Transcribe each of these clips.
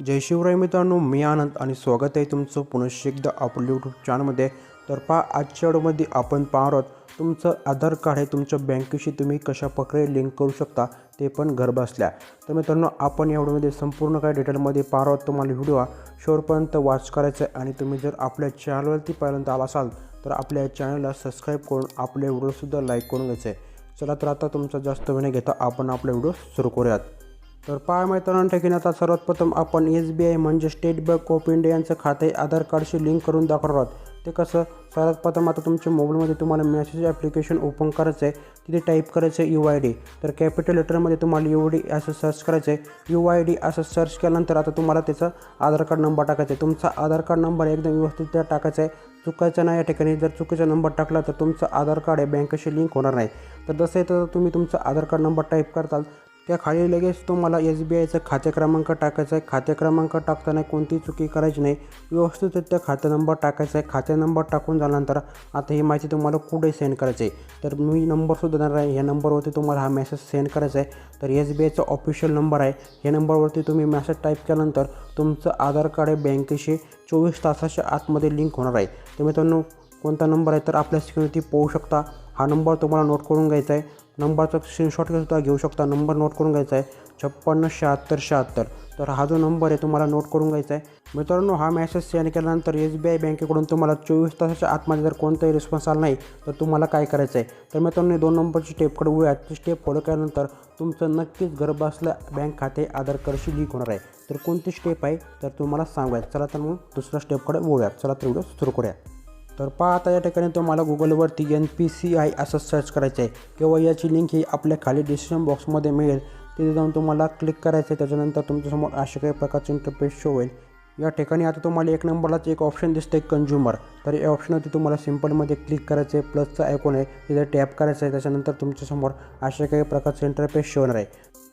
जय शिवराय मित्रांनो मी आनंद आणि स्वागत आहे तुमचं पुनश्च एकदा आपल्या यूट्यूब चॅनलमध्ये तर पहा आजच्या व्हिडिओमध्ये आपण पाहणार आहोत तुमचं आधार कार्ड हे तुमच्या बँकेशी तुम्ही कशा प्रकारे लिंक करू शकता ते पण घर बसल्या. तर मित्रांनो आपण या व्हिडिओमध्ये संपूर्ण काही डिटेलमध्ये पाहणार आहोत. तुम्हाला व्हिडिओ शेवटपर्यंत वॉच करायचा आहे आणि तुम्ही जर आपल्या चॅनलवरती पहिल्यांदा आला असाल तर आपल्या चॅनलला सबस्क्राईब करून आपले व्हिडिओसुद्धा लाईक करून घ्यायचं आहे. चला तर आता तुमचा जास्त वेळ घेता आपण आपला व्हिडिओ सुरू करूयात. तर पहा मित्रांनो ठिकाणी आता सर्वात प्रथम आपण एस बी आय म्हणजे स्टेट बँक ऑफ इंडिया यांचं खाते आधार कार्डशी लिंक करून दाखवणार आहोत. ते कसं? सर्वात प्रथम आता तुमच्या मोबाईलमध्ये तुम्हाला मेसेज ॲप्लिकेशन ओपन करायचं आहे. तिथे टाईप करायचं आहे यू आय डी. तर कॅपिटल लेटरमध्ये तुम्हाला यू डी असं सर्च करायचं आहे. यू आय डी असं सर्च केल्यानंतर आता तुम्हाला त्याचा आधार कार्ड नंबर टाकायचा आहे. तुमचा आधार कार्ड नंबर एकदम व्यवस्थित त्या टाकायचा आहे. चुकायचा नाही या ठिकाणी. जर चुकीचा नंबर टाकला तर तुमचं आधार कार्ड आहे बँकेशी लिंक होणार नाही. तर जसं आहे तर तुम्ही तुमचा आधार कार्ड नंबर टाईप करताल. त्या खाली लगेच तुम्हाला एस बी आयचा खाते क्रमांक टाकायचा आहे. खाते क्रमांक टाकताना कोणती चुकी करायची नाही. व्यवस्थितरित्या खाते नंबर टाकायचा आहे. खाते नंबर टाकून झाल्यानंतर आता ही माहिती तुम्हाला कुठे सेंड करायची आहे? तर मी नंबरसुद्धा देणार आहे. ह्या नंबरवरती तुम्हाला हा मेसेज सेंड करायचा आहे. तर एस बी आयचा ऑफिशियल नंबर आहे. ह्या नंबरवरती तुम्ही मेसेज टाईप केल्यानंतर तुमचं आधार कार्ड आहे बँकेशी चोवीस तासाच्या आतमध्ये लिंक होणार आहे. तर मित्रांनो कोणता नंबर आहे तर आपल्या स्क्रीनवरती पोहू शकता. हा नंबर तुम्हाला नोट करून घ्यायचा आहे. नंबरचा स्क्रीनशॉट सुद्धा घेऊ शकता. नंबर नोट करून घ्यायचा आहे. छप्पन्न शहात्तर शहात्तर. तर हा जो नंबर आहे तुम्हाला नोट करून घ्यायचा आहे. मित्रांनो हा मेसेज सेंड केल्यानंतर एस बी आय बँकेकडून तुम्हाला चोवीस तासाच्या आतमध्ये जर कोणताही रिस्पॉन्स आला नाही तर तुम्हाला काय करायचं आहे तर मित्रांनो दोन नंबरची स्टेप कडवूया ती स्टेप फॉलो केल्यानंतर तुमचं नक्कीच घर बसल्या बँक खाते आधार कार्डशी लिंक होणार आहे. तर कोणती स्टेप आहे? तर तुम्हाला सांगूया चला तर मग दुसऱ्या स्टेपकडे वळूयात चला तर व्हिडिओ सुरू करूया. तर पहा आता या ठिकाणी तुम्हाला गुगलवरती एन पी सी आय असं सर्च करायचं आहे किंवा याची लिंक ही आपल्या खाली डिस्क्रिप्शन बॉक्समध्ये मिळेल. तिथे जाऊन तुम्हाला क्लिक करायचं आहे त्याच्यानंतर तुमच्यासमोर अशा काही प्रकारचे इंटरफेस शो होईल. या ठिकाणी आता तुम्हाला एक नंबरलाच एक ऑप्शन दिसते कंझ्युमर तर या ऑप्शनवरती तुम्हाला सिम्पलमध्ये क्लिक करायचं आहे प्लसचं आयकॉन आहे. तिथे टॅप करायचं आहे त्याच्यानंतर तुमच्यासमोर अशा काही प्रकारचे इंटरफेस शो होणार आहे.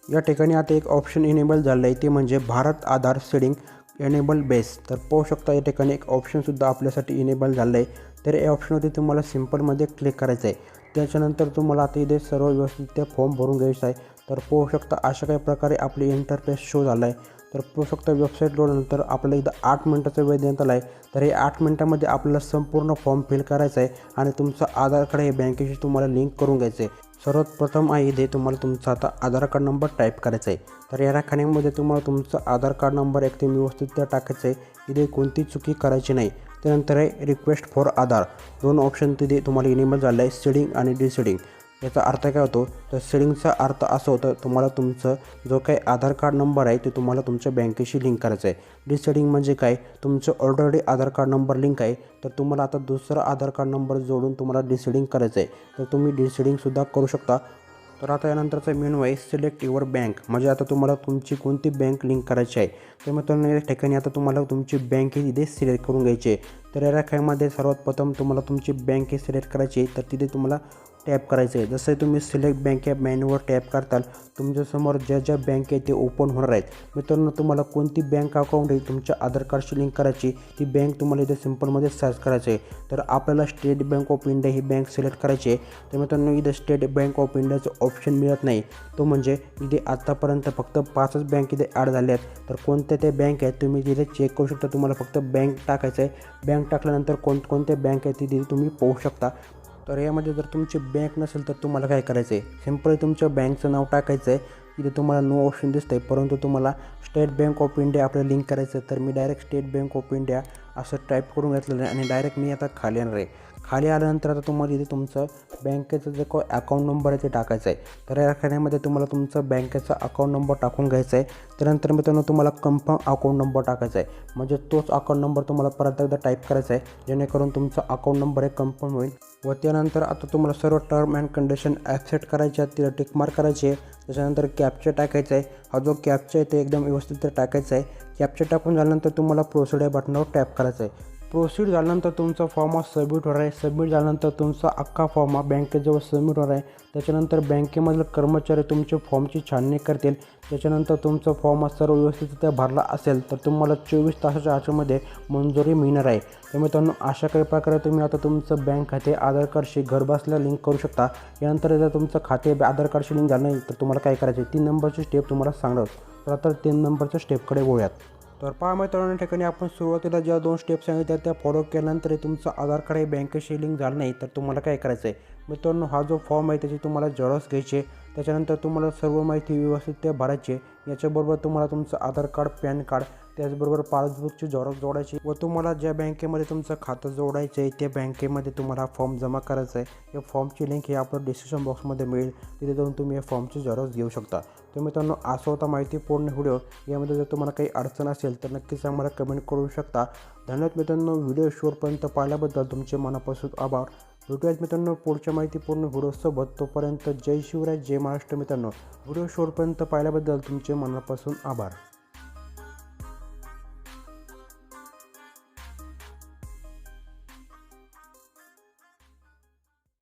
या ठिकाणी आता एक ऑप्शन इनेबल झालं आहे ते म्हणजे Bharat Aadhaar seeding enable base तर पाहू शकता या ठिकाणी एक ऑप्शनसुद्धा आपल्यासाठी इनेबल झालं आहे तर या ऑप्शनवरती तुम्हाला सिम्पलमध्ये क्लिक करायचं आहे त्याच्यानंतर तुम्हाला आता इथे सर्व व्यवस्थित त्या फॉर्म भरून घ्यायचा आहे. तर पाहू शकता अशा काही प्रकारे आपली इंटरफेस शो झाला आहे तर पाहू शकता वेबसाईट लोडनंतर आपल्याला इथं आठ मिनटाचा वेळ देण्यात आला आहे तर हे आठ मिनटामध्ये आपल्याला संपूर्ण फॉर्म फिल करायचा आहे आणि तुमचं आधार कार्ड हे बँकेशी तुम्हाला लिंक करून घ्यायचं आहे सर्वात प्रथम आहे इथे तुम्हाला तुमचा आता आधार कार्ड नंबर टाईप करायचा आहे. तर या राखाण्यामध्ये तुम्हाला तुमचा आधार कार्ड नंबर एकदम व्यवस्थित त्या टाकायचं आहे. इथे कोणती चुकी करायची नाही. त्यानंतर आहे रिक्वेस्ट फॉर आधार. दोन ऑप्शन तिथे तुम्हाला इनेबल झालं आहे. सिडिंग आणि डिसिडिंग याचा अर्थ काय होतो? तर सेडिंगचा अर्थ असं होतं तुम्हाला तुमचं जो काही आधार कार्ड नंबर आहे ते तुम्हाला तुमच्या बँकेशी लिंक करायचं आहे. डिसेडिंग म्हणजे काय? तुमचं already Aadhaar card number link आहे तर तुम्हाला आता दुसरा आधार कार्ड नंबर जोडून तुम्हाला डिसेडिंग करायचं आहे. तर तुम्ही डिसेडिंगसुद्धा करू शकता. तर आता यानंतरचा मेनू आहे सिलेक्ट युअर बँक म्हणजे आता तुम्हाला तुमची कोणती बँक लिंक करायची आहे. तर मग या ठिकाणी आता तुम्हाला तुमची बँक ही तिथे सिलेक्ट करून घ्यायची आहे. तर या रेखामध्ये सर्वात प्रथम तुम्हाला तुमची बँक ही सिलेक्ट करायची आहे तर तिथे तुम्हाला टॅप करायचं आहे. जसं तुम्ही सिलेक्ट बँक या मेनूवर टॅप करताल तुमच्यासमोर ज्या ज्या बँक आहे ते ओपन होणार आहेत. मित्रांनो तुम्हाला कोणती बँक अकाउंट आहे तुमच्या आधार कार्डशी लिंक करायची ती बँक तुम्हाला इथे सिम्पलमध्ये सर्च करायचं आहे. तर आपल्याला स्टेट बँक ऑफ इंडिया ही बँक सिलेक्ट करायची आहे. तर मित्रांनो इथे स्टेट बँक ऑफ इंडियाचं ऑप्शन मिळत नाही. तो म्हणजे इथे आत्तापर्यंत फक्त पाचच बँक इथे ॲड झाले आहेत. तर कोणत्या त्या बँक आहेत तुम्ही तिथे चेक करू शकता तुम्हाला फक्त बँक टाकायचं आहे. बँक टाकल्यानंतर कोणकोणत्या बँक आहेत तिथे तुम्ही पाहू शकता. तर यामध्ये जर तुमची बँक नसेल तर तुम्हाला काय करायचं आहे सिम्पली तुमच्या बँकचं नाव टाकायचं आहे इथे तुम्हाला नो ऑप्शन दिसतं आहे परंतु तुम्हाला स्टेट बँक ऑफ इंडिया आपलं लिंक करायचं आहे तर मी direct State Bank of India असं टाईप करून घेतलेलं आहे आणि डायरेक्ट मी आता खाली येणार आहे. खाली आल्यानंतर आता तुम्हाला इथे तुमचं बँकेचं जे को अकाउंट नंबर आहे ते टाकायचं आहे. तर या खाण्यामध्ये तुम्हाला तुमचं बँकेचा अकाउंट नंबर टाकून घ्यायचा आहे. त्यानंतर मित्रांनो तुम्हाला कन्फर्म अकाउंट नंबर टाकायचा आहे. म्हणजे तोच अकाउंट नंबर तुम्हाला परत एकदा टाईप करायचा आहे. जेणेकरून तुमचा अकाउंट नंबर हे कन्फर्म होईल. व त्यानंतर आता तुम्हाला सर्व टर्म अँड कंडिशन ॲक्सेप्ट करायचे आहेत. तिला टिकमार्क करायची आहे. त्याच्यानंतर कॅप्चर टाकायचं आहे. हा जो कॅपचा आहे ते एकदम व्यवस्थित टाकायचा आहे. कॅपचा टाकून झाल्यानंतर तुम्हाला प्रोसिड या बटनावर टॅप करायचं आहे. प्रोसीड झाल्यानंतर तुमचा फॉर्म हा सबमिट होणार आहे. सबमिट झाल्यानंतर तुमचा अख्खा फॉर्म हा बँकेजवळ सबमिट होणार आहे. त्याच्यानंतर बँकेमधील कर्मचारी तुमच्या फॉर्मची छाननी करतील. त्याच्यानंतर तुमचा फॉर्म हा सर्व व्यवस्थितरित्या भरला असेल तर तुम्हाला चोवीस तासाच्या आच्यामध्ये मंजुरी मिळणार आहे. तर मित्रांनो अशा काही प्रकारे तुम्ही आता तुमचं बँक खाते आधार कार्डशी घरबसल्या लिंक करू शकता. यानंतर जर तुमचं खाते आधार कार्डशी लिंक झालं नाही तर तुम्हाला काय करायचं आहे? तीन नंबरची स्टेप तुम्हाला सांगणार तर आता तीन नंबरच्या स्टेपकडे वळूयात. तर पहा मित्रांनो या ठिकाणी आपण सुरुवातीला ज्या दोन स्टेप सांगितल्या त्या फॉलो केल्यानंतर तुमचं आधार कार्ड हे बँकेशी लिंक झालं नाही तर तुम्हाला काय करायचं आहे मित्रांनो हा जो फॉर्म आहे त्याची तुम्हाला झेरॉक्स घ्यायची आहे. त्याच्यानंतर तुम्हाला सर्व माहिती व्यवस्थित त्या भरायची आहे. याच्याबरोबर तुम्हाला तुमचं आधार कार्ड पॅन कार्ड त्याचबरोबर पासबुकची झेरॉक्स जोडायची व तुम्हाला ज्या बँकेमध्ये तुमचं खातं जोडायचं आहे त्या बँकेमध्ये तुम्हाला फॉर्म जमा करायचा आहे. या फॉर्मची लिंक हे आपलं डिस्क्रिप्शन बॉक्समध्ये मिळेल. तिथे जाऊन तुम्ही या फॉर्मची झेरॉक्स घेऊ शकता. तर मित्रांनो असं होता माहिती पूर्ण व्हिडिओ. यामध्ये जर तुम्हाला काही अडचण असेल तर नक्कीच आम्हाला कमेंट करू शकता. धन्यवाद मित्रांनो. व्हिडिओ शेवटपर्यंत पाहिल्याबद्दल तुमचे मनापासून आभार. भेटूयात मित्रांनो पुढच्या माहितीपूर्ण व्हिडिओसोबत तोपर्यंत जय शिवराय जय महाराष्ट्र मित्रांनो. व्हिडिओ शेवटपर्यंत पाहिल्याबद्दल तुमचे मनापासून आभार.